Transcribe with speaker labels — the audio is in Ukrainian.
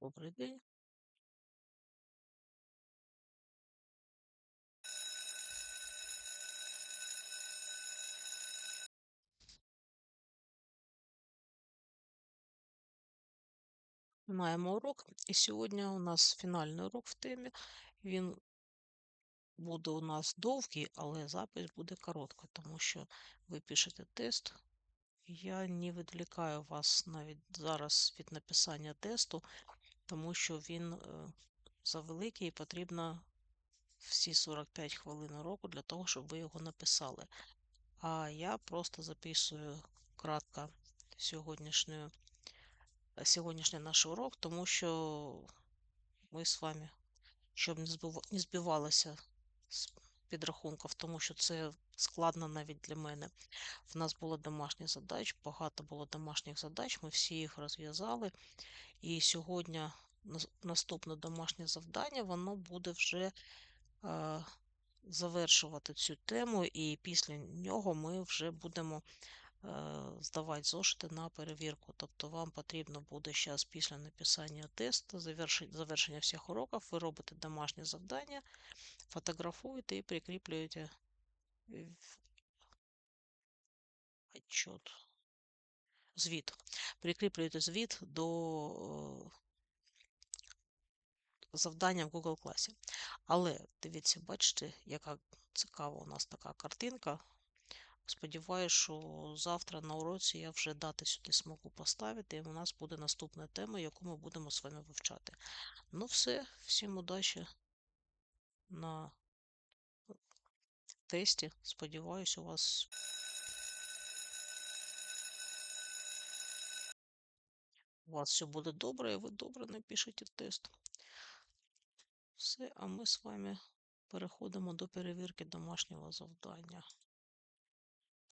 Speaker 1: Добрий день. Маємо урок, і сьогодні у нас фінальний урок в темі. Він буде у нас довгий, але запис буде короткий, тому що ви пишете тест. Я не відвлікаю вас навіть зараз від написання тесту, тому що він е, завеликий і потрібно всі 45 хвилин уроку для того, щоб ви його написали. А я просто записую кратко сьогоднішню, сьогоднішній наш урок, тому що ми з вами, щоб не збив- збивалося підрахунків, тому що це складно навіть для мене. В нас було домашніх задач, багато було домашніх задач, ми всі їх розв'язали. І сьогодні наступне домашнє завдання, воно буде вже е, завершувати цю тему, і після нього ми вже будемо здавати зошити на перевірку. Тобто вам потрібно буде зараз після написання тесту, завершення всіх уроків, ви робите домашнє завдання, фотографуєте і прикріплюєте отчет. Звіт. Прикріплюєте звіт до е, завдання в Google класі. Але дивіться, бачите, яка цікава у нас така картинка. Сподіваюсь, що завтра на уроці я вже дати сюди змогу поставити, і у нас буде наступна тема, яку ми будемо з вами вивчати. Ну, все, всім удачі на тесті. Сподіваюсь, у вас у вас все буде добре, і ви добре напишете тест. Все, а ми з вами переходимо до перевірки домашнього завдання.